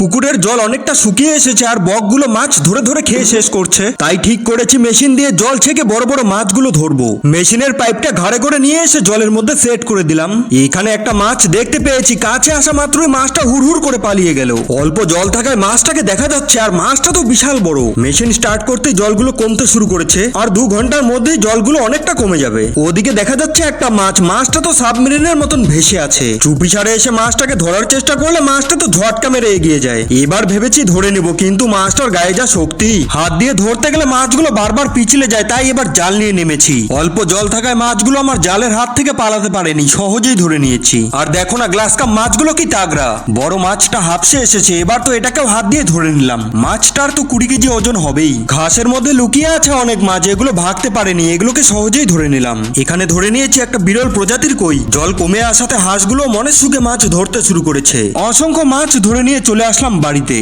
পুকুরের জল অনেকটা শুকিয়ে এসেছে আর বকগুলো মাছ ধরে ধরে খেয়ে শেষ করছে। তাই ঠিক করেছি মেশিন দিয়ে জল ছেঁকে বড় বড় মাছগুলো ধরবো। মেশিনের পাইপটা ঘাড়ে করে নিয়ে এসে জলের মধ্যে সেট করে দিলাম। এখানে একটা মাছ দেখতে পেয়েছি, কাছে আসা মাত্রই মাছটা হুড়হুড় করে পালিয়ে গেল। অল্প জল থাকায় মাছটাকে দেখা যাচ্ছে আর মাছটা তো বিশাল বড়। মেশিন স্টার্ট করতেই জলগুলো কমতে শুরু করেছে আর দু ঘণ্টার মধ্যেই জলগুলো অনেকটা কমে যাবে। ওদিকে দেখা যাচ্ছে একটা মাছ, মাছটা তো সাবমেরিনের মতন ভেসে আছে। চুপিসারে এসে মাছটাকে ধরার চেষ্টা করলে মাছটা তো ঝটকা মেরে এগিয়ে যায়। এবার ভেবেছি ধরে নেব, কিন্তু মাছটার গায়ে যা শক্তি। হাত দিয়ে ধরতে গেলে মাছগুলো বারবার পিছলে যায়, তাই এবার জাল নিয়ে নেমেছি। অল্প জল থাকায় মাছগুলো আমার জালের হাত থেকে পালাতে পারেনি, সহজেই ধরে নিয়েছি। আর দেখো না, গ্লাস কাপ মাছগুলো কি তাগড়া। বড় মাছটা হাফসে এসেছে, এবার তো এটাকেও হাত দিয়ে ধরে নিলাম। মাছটার তো কুড়ি কেজি ওজন হবেই। ঘাসের মধ্যে লুকিয়ে আছে অনেক মাছ, এগুলো ভাগতে পারেনি, এগুলোকে সহজেই ধরে নিলাম। এখানে ধরে নিয়েছি একটা বিরল প্রজাতির কই। জল কমে আসাতে হাঁসগুলো মনের সুখে মাছ ধরতে শুরু করেছে। অসংখ্য মাছ ধরে নিয়ে চলে আসলাম বাড়িতে।